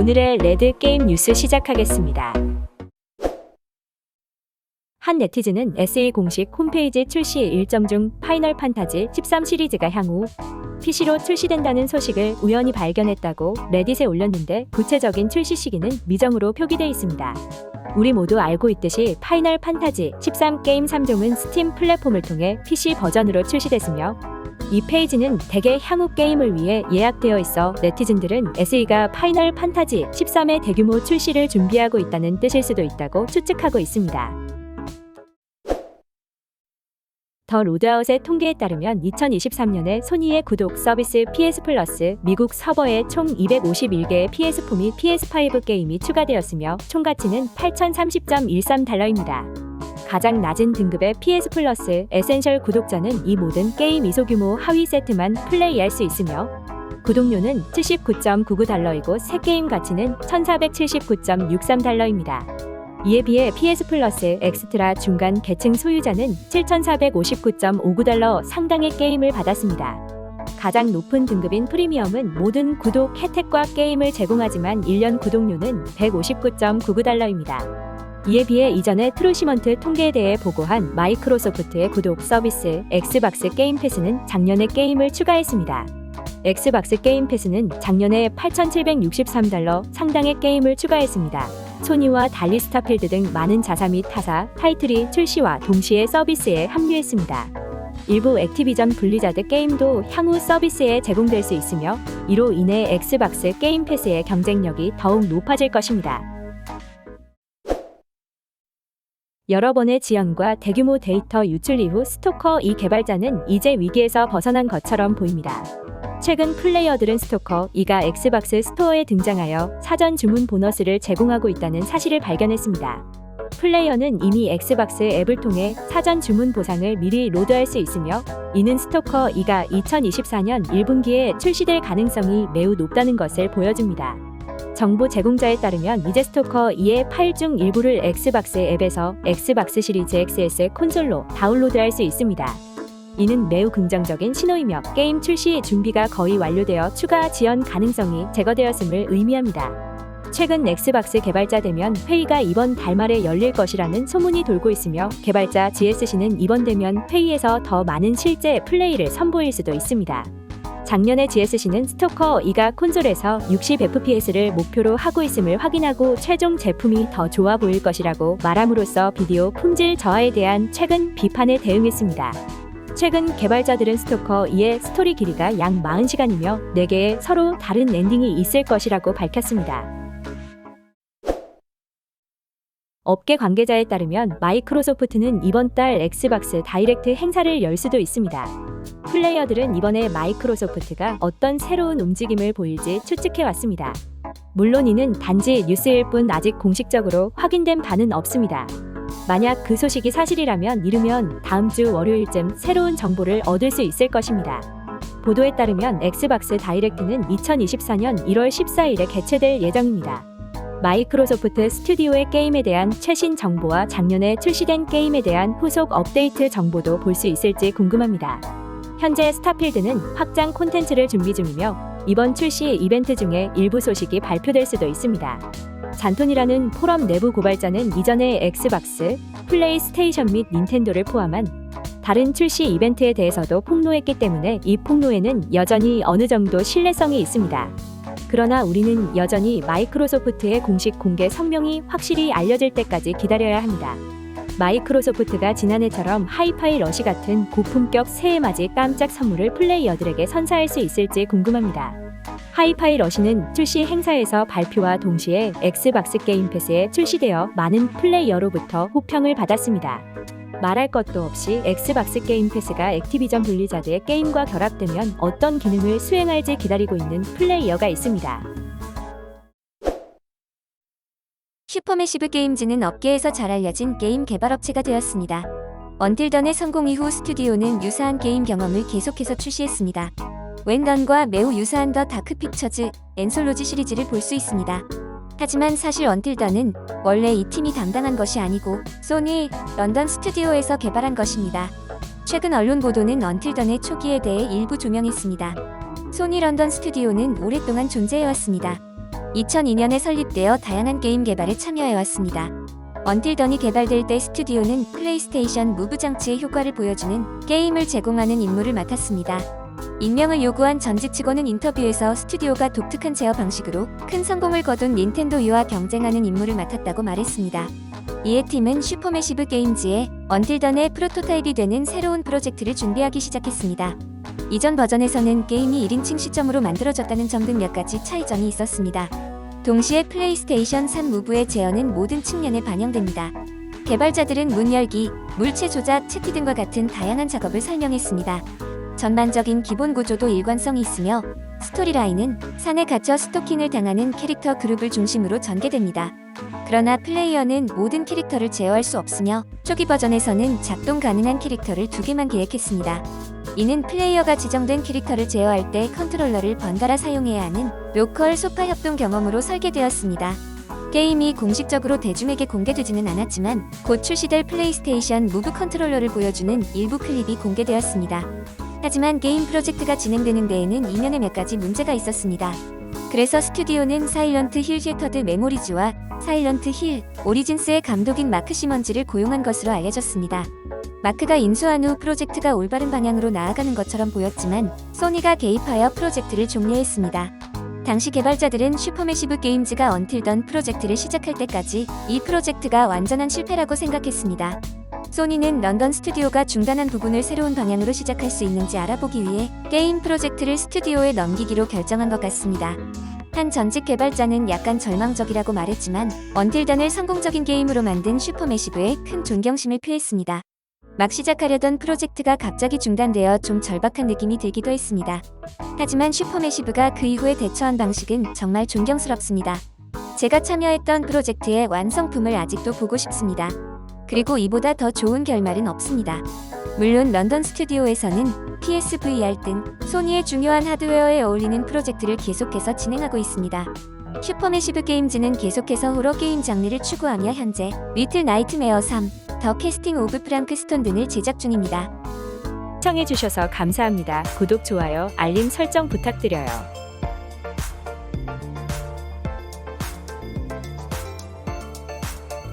오늘의 레드 게임 뉴스 시작하겠습니다. 한 네티즌은 SE 공식 홈페이지 출시 일정 중 파이널 판타지 13 시리즈가 향후 PC로 출시된다는 소식을 우연히 발견했다고 레딧에 올렸는데 구체적인 출시 시기는 미정으로 표기돼 있습니다. 우리 모두 알고 있듯이 파이널 판타지 13 게임 3종은 스팀 플랫폼을 통해 PC 버전으로 출시됐으며 이 페이지는 대개 향후 게임을 위해 예약되어 있어 네티즌들은 SE가 파이널 판타지 13의 대규모 출시를 준비하고 있다는 뜻일 수도 있다고 추측하고 있습니다. 더 로드아웃의 통계에 따르면 2023년에 소니의 구독 서비스 PS 플러스 미국 서버에 총 251개의 PS4 및 PS5 게임이 추가되었으며 총 가치는 8,030.13달러입니다. 가장 낮은 등급의 PS 플러스 에센셜 구독자는 이 모든 게임 이소 규모 하위 세트만 플레이할 수 있으며 구독료는 79.99달러이고 새 게임 가치는 1,479.63달러입니다. 이에 비해 PS 플러스 엑스트라 중간 계층 소유자는 7,459.59달러 상당의 게임을 받았습니다. 가장 높은 등급인 프리미엄은 모든 구독 혜택과 게임을 제공하지만 1년 구독료는 159.99달러입니다. 이에 비해 이전에 트루시먼트 통계에 대해 보고한 마이크로소프트의 구독 서비스 엑스박스 게임 패스는 작년에 게임을 추가했습니다. 엑스박스 게임 패스는 작년에 8,763달러 상당의 게임을 추가했습니다. 소니와 달리 스타필드 등 많은 자사 및 타사 타이틀이 출시와 동시에 서비스에 합류했습니다. 일부 액티비전 블리자드 게임도 향후 서비스에 제공될 수 있으며 이로 인해 엑스박스 게임 패스의 경쟁력이 더욱 높아질 것입니다. 여러 번의 지연과 대규모 데이터 유출 이후 스토커 이 개발자는 이제 위기에서 벗어난 것처럼 보입니다. 최근 플레이어들은 스토커 2가 엑스박스 스토어에 등장하여 사전 주문 보너스를 제공하고 있다는 사실을 발견했습니다. 플레이어는 이미 엑스박스 앱을 통해 사전 주문 보상을 미리 로드할 수 있으며 이는 스토커 2가 2024년 1분기에 출시될 가능성이 매우 높다는 것을 보여줍니다. 정보 제공자에 따르면 이제 스토커 2의 파일 중 일부를 엑스박스 앱에서 엑스박스 시리즈 XS 콘솔로 다운로드할 수 있습니다. 이는 매우 긍정적인 신호이며 게임 출시 준비가 거의 완료되어 추가 지연 가능성이 제거되었음을 의미합니다. 최근 엑스박스 개발자 대면 회의가 이번 달 말에 열릴 것이라는 소문이 돌고 있으며 개발자 GSC는 이번 대면 회의에서 더 많은 실제 플레이를 선보일 수도 있습니다. 작년에 GSC는 스토커 2가 콘솔에서 60fps를 목표로 하고 있음을 확인하고 최종 제품이 더 좋아 보일 것이라고 말함으로써 비디오 품질 저하에 대한 최근 비판에 대응했습니다. 최근 개발자들은 스토커 2의 스토리 길이가 약 40시간이며 4개의 서로 다른 엔딩이 있을 것이라고 밝혔습니다. 업계 관계자에 따르면 마이크로소프트는 이번 달 엑스박스 다이렉트 행사를 열 수도 있습니다. 플레이어들은 이번에 마이크로소프트가 어떤 새로운 움직임을 보일지 추측해 왔습니다. 물론 이는 단지 뉴스일 뿐 아직 공식적으로 확인된 바는 없습니다. 만약 그 소식이 사실이라면 이르면 다음 주 월요일쯤 새로운 정보를 얻을 수 있을 것입니다. 보도에 따르면 엑스박스 다이렉트는 2024년 1월 14일에 개최될 예정입니다. 마이크로소프트 스튜디오의 게임에 대한 최신 정보와 작년에 출시된 게임에 대한 후속 업데이트 정보도 볼 수 있을지 궁금합니다. 현재 스타필드는 확장 콘텐츠를 준비 중이며 이번 출시 이벤트 중에 일부 소식이 발표될 수도 있습니다. 잔톤이라는 포럼 내부 고발자는 이전에 엑스박스, 플레이스테이션 및 닌텐도를 포함한 다른 출시 이벤트에 대해서도 폭로했기 때문에 이 폭로에는 여전히 어느 정도 신뢰성이 있습니다. 그러나 우리는 여전히 마이크로소프트의 공식 공개 성명이 확실히 알려질 때까지 기다려야 합니다. 마이크로소프트가 지난해처럼 하이파이 러시 같은 고품격 새해맞이 깜짝 선물을 플레이어들에게 선사할 수 있을지 궁금합니다. 하이파이 러시는 출시 행사에서 발표와 동시에 엑스박스 게임 패스에 출시되어 많은 플레이어로부터 호평을 받았습니다. 말할 것도 없이 엑스박스 게임 패스가 액티비전 블리자드의 게임과 결합되면 어떤 기능을 수행할지 기다리고 있는 플레이어가 있습니다. 슈퍼매시브 게임즈는 업계에서 잘 알려진 게임 개발 업체가 되었습니다. 언틸던의 성공 이후 스튜디오는 유사한 게임 경험을 계속해서 출시했습니다. 웬던과 매우 유사한 더 다크 픽처즈, 엔솔로지 시리즈를 볼 수 있습니다. 하지만 사실 언틸던은 원래 이 팀이 담당한 것이 아니고 소니 런던 스튜디오에서 개발한 것입니다. 최근 언론 보도는 언틸던의 초기에 대해 일부 조명했습니다. 소니 런던 스튜디오는 오랫동안 존재해왔습니다. 2002년에 설립되어 다양한 게임 개발에 참여해왔습니다. 언틸던이 개발될 때 스튜디오는 플레이스테이션 무브 장치의 효과를 보여주는 게임을 제공하는 임무를 맡았습니다. 임명을 요구한 전직 직원은 인터뷰에서 스튜디오가 독특한 제어 방식으로 큰 성공을 거둔 닌텐도 U와 경쟁하는 임무를 맡았다고 말했습니다. 이에 팀은 슈퍼매시브 게임즈의 언틸던의 프로토타입이 되는 새로운 프로젝트를 준비하기 시작했습니다. 이전 버전에서는 게임이 1인칭 시점으로 만들어졌다는 점 등 몇 가지 차이점이 있었습니다. 동시에 플레이스테이션 3 무브의 제어는 모든 측면에 반영됩니다. 개발자들은 문 열기, 물체 조작, 채티 등과 같은 다양한 작업을 설명했습니다. 전반적인 기본 구조도 일관성이 있으며 스토리라인은 산에 갇혀 스토킹을 당하는 캐릭터 그룹을 중심으로 전개됩니다. 그러나 플레이어는 모든 캐릭터를 제어할 수 없으며 초기 버전에서는 작동 가능한 캐릭터를 두 개만 계획했습니다. 이는 플레이어가 지정된 캐릭터를 제어할 때 컨트롤러를 번갈아 사용해야 하는 로컬 소파 협동 경험으로 설계되었습니다. 게임이 공식적으로 대중에게 공개되지는 않았지만 곧 출시될 플레이스테이션 무브 컨트롤러를 보여주는 일부 클립이 공개되었습니다. 하지만 게임 프로젝트가 진행되는 데에는 이면에 몇 가지 문제가 있었습니다. 그래서 스튜디오는 사일런트 힐 쉐터드 메모리즈와 사일런트 힐 오리진스의 감독인 마크 시먼즈를 고용한 것으로 알려졌습니다. 마크가 인수한 후 프로젝트가 올바른 방향으로 나아가는 것처럼 보였지만 소니가 개입하여 프로젝트를 종료했습니다. 당시 개발자들은 슈퍼매시브 게임즈가 언틸던 프로젝트를 시작할 때까지 이 프로젝트가 완전한 실패라고 생각했습니다. 소니는 런던 스튜디오가 중단한 부분을 새로운 방향으로 시작할 수 있는지 알아보기 위해 게임 프로젝트를 스튜디오에 넘기기로 결정한 것 같습니다. 한 전직 개발자는 약간 절망적이라고 말했지만 언틸던을 성공적인 게임으로 만든 슈퍼매시브에 큰 존경심을 표했습니다. 막 시작하려던 프로젝트가 갑자기 중단되어 좀 절박한 느낌이 들기도 했습니다. 하지만 슈퍼매시브가 그 이후에 대처한 방식은 정말 존경스럽습니다. 제가 참여했던 프로젝트의 완성품을 아직도 보고 싶습니다. 그리고 이보다 더 좋은 결말은 없습니다. 물론 런던 스튜디오에서는 PSVR 등 소니의 중요한 하드웨어에 어울리는 프로젝트를 계속해서 진행하고 있습니다. 슈퍼매시브 게임즈는 계속해서 호러 게임 장르를 추구하며 현재 리틀 나이트메어 3, 더 캐스팅 오브 프랑크 스톤 등을 제작 중입니다. 시청해주셔서 감사합니다. 구독, 좋아요, 알림 설정 부탁드려요.